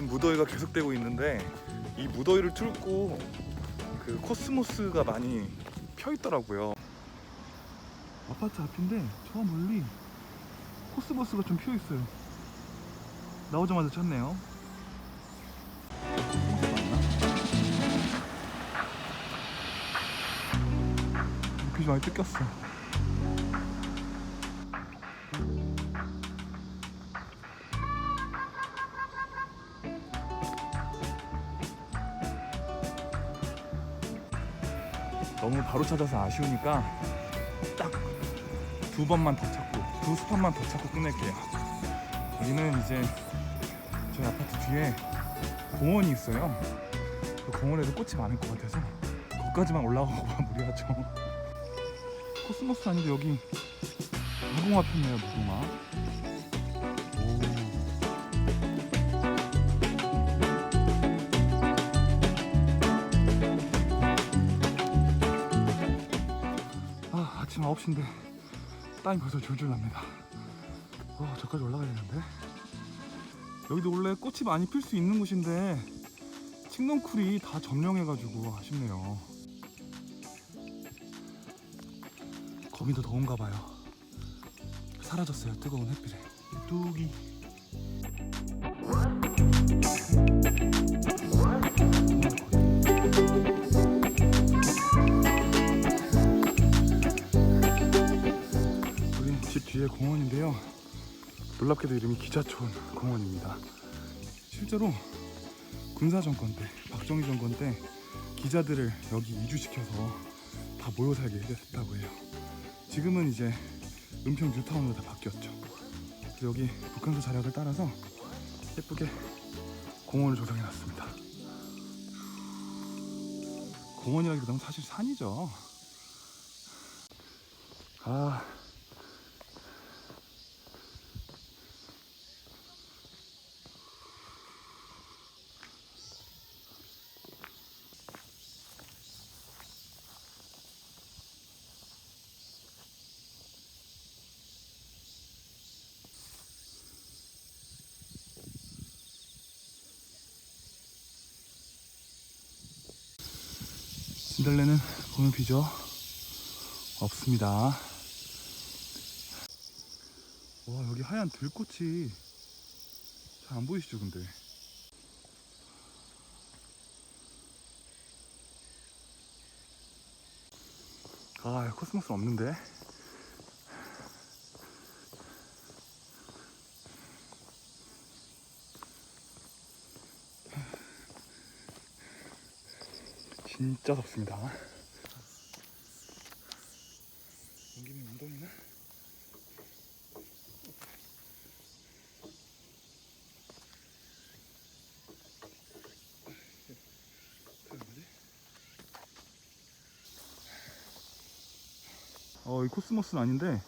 무더위가 계속되고 있는데 이 무더위를 뚫고 그 코스모스가 많이 펴 있더라고요. 아파트 앞인데 저 멀리 코스모스가 좀 피어 있어요. 나오자마자 찾네요. 빛이 많이 뜯겼어. 너무 바로 찾아서 아쉬우니까 딱 두 번만 더 찾고 두 스팟만 더 찾고 끝낼게요. 여기는 이제 저희 아파트 뒤에 공원이 있어요. 그 공원에도 꽃이 많을 것 같아서 거기까지만 올라가고 무리하죠. 코스모스 아니고 여기 무궁화 폈네요, 무궁화. 9시인데 땀이 벌써 줄줄 납니다. 어, 저까지 올라가야 되는데. 여기도 원래 꽃이 많이 필 수 있는 곳인데 칡넝쿨이 다 점령해가지고 아쉽네요. 거기도 더운가 봐요. 사라졌어요 뜨거운 햇빛에. 뚝이. 뒤에 공원인데요. 놀랍게도 이름이 기자촌 공원입니다. 실제로 군사 정권 때, 박정희 정권 때 기자들을 여기 이주시켜서 다 모여 살게 했다고 해요. 지금은 이제 은평 뉴타운으로 다 바뀌었죠. 여기 북한서 자락을 따라서 예쁘게 공원을 조성해 놨습니다. 공원이라기보다는 사실 산이죠. 아, 진달래는 보면 비죠? 없습니다. 와, 여기 하얀 들꽃이 잘 안 보이시죠, 근데? 아, 코스모스 없는데? 진짜 덥습니다. 온 김에 운동이나? 어, 이 코스모스는 아닌데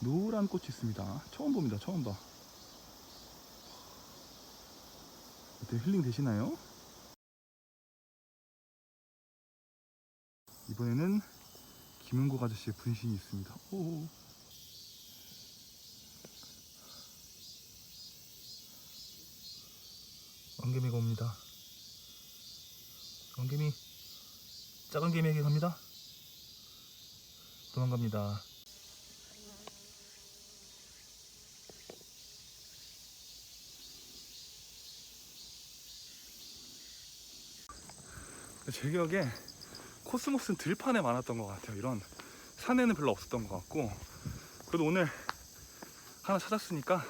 노란 꽃이 있습니다. 처음 봅니다. 처음 봐. 어때 힐링 되시나요? 이번에는 김은국 아저씨의 분신이 있습니다. 오. 왕개미가 옵니다. 왕개미 작은 개미에게 갑니다. 도망갑니다. 제 기억에 코스모스는 들판에 많았던 것 같아요. 이런 산에는 별로 없었던 것 같고 그래도 오늘 하나 찾았으니까